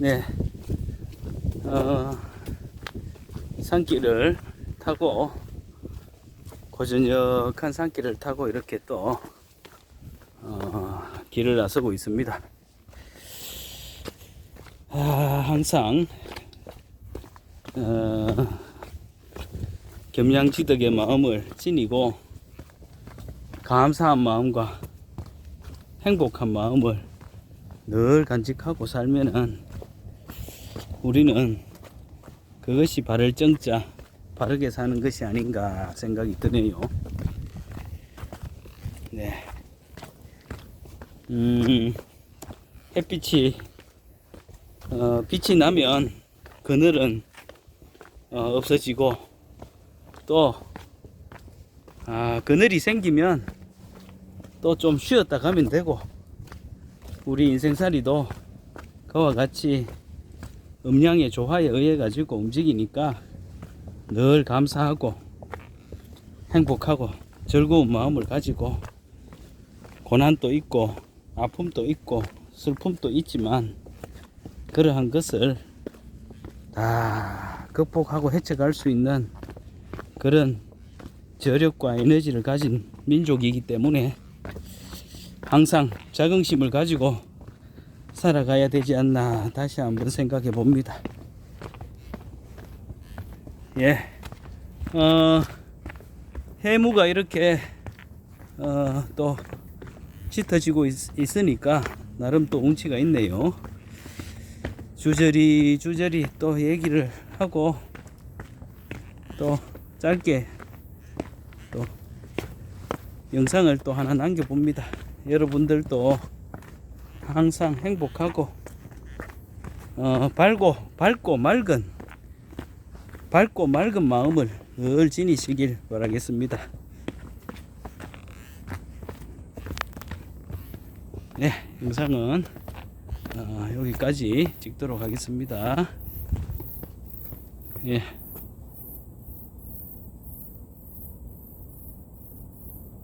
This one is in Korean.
네, 어, 산길을 타고 고전역한 산길을 타고 이렇게 또 어, 길을 나서고 있습니다. 아, 항상 어, 겸양지덕의 마음을 지니고 감사한 마음과 행복한 마음을 늘 간직하고 살면은 우리는 그것이 바를 정자 바르게 사는 것이 아닌가 생각이 드네요. 네. 음, 햇빛이 어, 빛이 나면 그늘은 어, 없어지고 또 아, 그늘이 생기면 또 좀 쉬었다 가면 되고 우리 인생살이도 그와 같이 음양의 조화에 의해 가지고 움직이니까 늘 감사하고 행복하고 즐거운 마음을 가지고 고난도 있고 아픔도 있고 슬픔도 있지만 그러한 것을 다 극복하고 헤쳐갈 수 있는 그런 저력과 에너지를 가진 민족이기 때문에 항상 자긍심을 가지고 살아가야 되지 않나 다시 한번 생각해 봅니다. 예, 어, 해무가 이렇게 어, 또 짙어지고 있, 으니까 나름 또 운치가 있네요. 주저리 주저리 또 얘기를 하고 또 짧게 또 영상을 또 하나 남겨봅니다. 여러분들도 항상 행복하고 어, 밝고 밝고 맑은 밝고 맑은 마음을 늘 지니시길 바라겠습니다. 네, 영상은 어, 여기까지 찍도록 하겠습니다. 예.